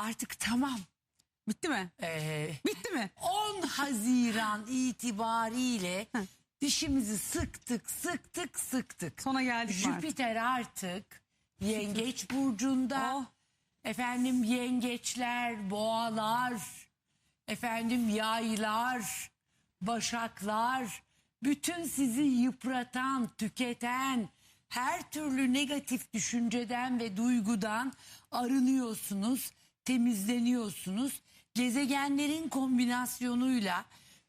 artık tamam. Bitti mi? Ee, Bitti mi? 10 Haziran itibariyle dişimizi sıktık, sıktık, sıktık. Sona geldik mi artık? Jüpiter artık Yengeç burcunda. Oh. Efendim yengeçler, boğalar, efendim yaylar, başaklar, bütün sizi yıpratan, tüketen, her türlü negatif düşünceden ve duygudan arınıyorsunuz, temizleniyorsunuz. Gezegenlerin kombinasyonuyla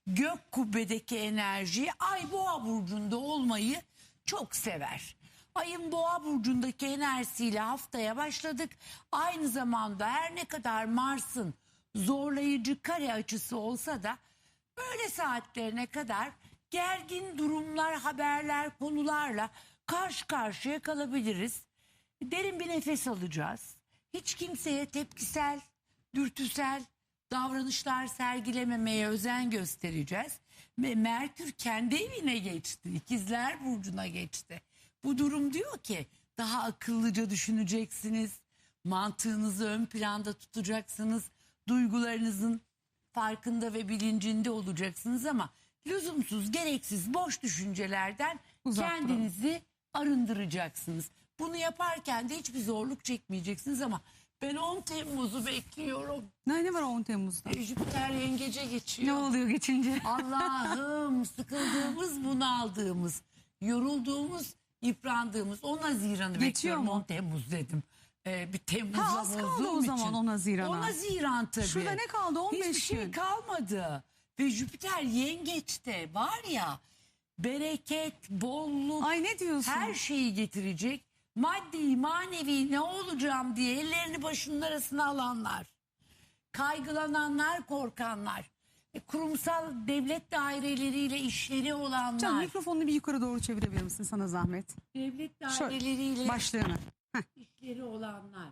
gök kubbedeki enerji ay boğa burcunda olmayı çok sever. Ayın boğa burcundaki enerjisiyle haftaya başladık. Aynı zamanda her ne kadar Mars'ın zorlayıcı kare açısı olsa da böyle saatlerine kadar gergin durumlar, haberler, konularla karşı karşıya kalabiliriz. Derin bir nefes alacağız. Hiç kimseye tepkisel, dürtüsel davranışlar sergilememeye özen göstereceğiz. Ve Merkür kendi evine geçti. İkizler Burcu'na geçti. Bu durum diyor ki daha akıllıca düşüneceksiniz. Mantığınızı ön planda tutacaksınız. Duygularınızın farkında ve bilincinde olacaksınız ama lüzumsuz, gereksiz, boş düşüncelerden Uzak durun. kendinizi arındıracaksınız. Bunu yaparken de hiçbir zorluk çekmeyeceksiniz ama ben 10 Temmuz'u bekliyorum. Ne, ne var 10 Temmuz'da? E, Jüpiter yengece Ne geçiyor. oluyor geçince? Allah'ım sıkıldığımız, bunaldığımız, yorulduğumuz, yıprandığımız 10 Haziran'ı Geçiyor bekliyorum. mu? 10 Temmuz dedim. Ee, bir Temmuz'la Ha, az kaldı bozduğum o zaman için. 10 Haziran'a. 10 Haziran tabii. Şurada ne kaldı? 15 Hiçbir şey gün. kalmadı. Ve Jüpiter yengeçte var ya bereket, bolluk, Ay ne diyorsun? her şeyi getirecek. Maddi, manevi ne olacağım diye ellerini başının arasına alanlar. Kaygılananlar, korkanlar. e, Kurumsal devlet daireleriyle işleri olanlar. Can mikrofonunu bir yukarı doğru çevirebilir misin sana zahmet? devlet Şöyle, daireleriyle Başlığını. işleri olanlar.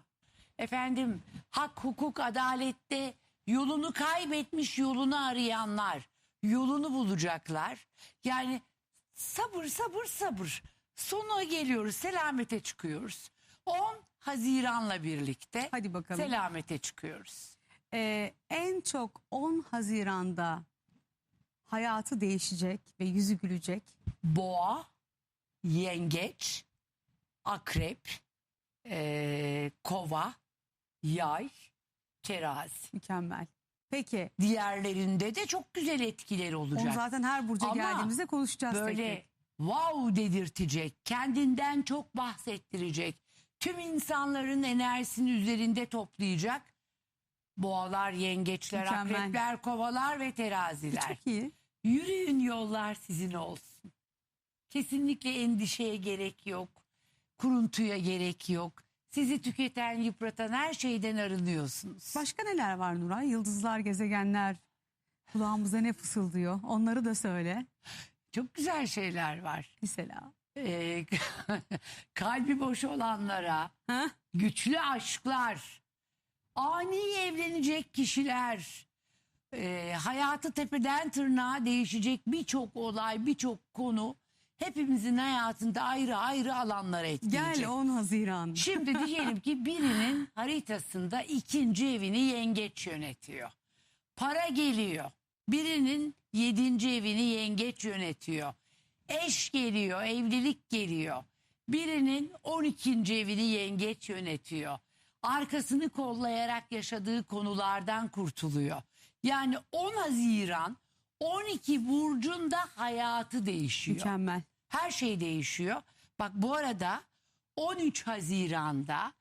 Efendim hak, hukuk, adalette yolunu kaybetmiş yolunu arayanlar. Yolunu bulacaklar. Yani sabır sabır sabır. Sona geliyoruz selamete çıkıyoruz. 10 Haziran'la birlikte Hadi bakalım. selamete çıkıyoruz. Ee, en çok 10 Haziran'da hayatı değişecek ve yüzü gülecek. Boğa, yengeç, akrep, eee, kova, yay, terazi. Mükemmel. Peki Diğerlerinde de çok güzel etkileri olacak. onu zaten her burca Ama geldiğimizde konuşacağız tek Böyle tek. Wow dedirtecek, kendinden çok bahsettirecek, tüm insanların enerjisini üzerinde toplayacak. Boğalar, yengeçler, Mükemmel. akrepler, kovalar ve teraziler. Çok iyi. Yürüyün yollar sizin olsun. Kesinlikle endişeye gerek yok. Kuruntuya gerek yok. Sizi tüketen, yıpratan her şeyden arınıyorsunuz. Başka neler var Nuray? Yıldızlar, gezegenler. Kulağımıza ne fısıldıyor? Onları da söyle. Çok güzel şeyler var. Mesela. Ee, kalbi boş olanlara, Ha? güçlü aşklar, ani evlenecek kişiler, e, hayatı tepeden tırnağa değişecek birçok olay, birçok konu hepimizin hayatında ayrı ayrı alanlara etkileyecek. Gel 10 Haziran. Şimdi diyelim ki birinin haritasında ikinci evini yengeç yönetiyor. Para geliyor. Birinin yedinci evini yengeç yönetiyor. Eş geliyor, evlilik geliyor. Birinin 12. evini yengeç yönetiyor. Arkasını kollayarak yaşadığı konulardan kurtuluyor. Yani 10 Haziran 12 burcunda hayatı değişiyor. Mükemmel. Her şey değişiyor. Bak bu arada 13 Haziran'da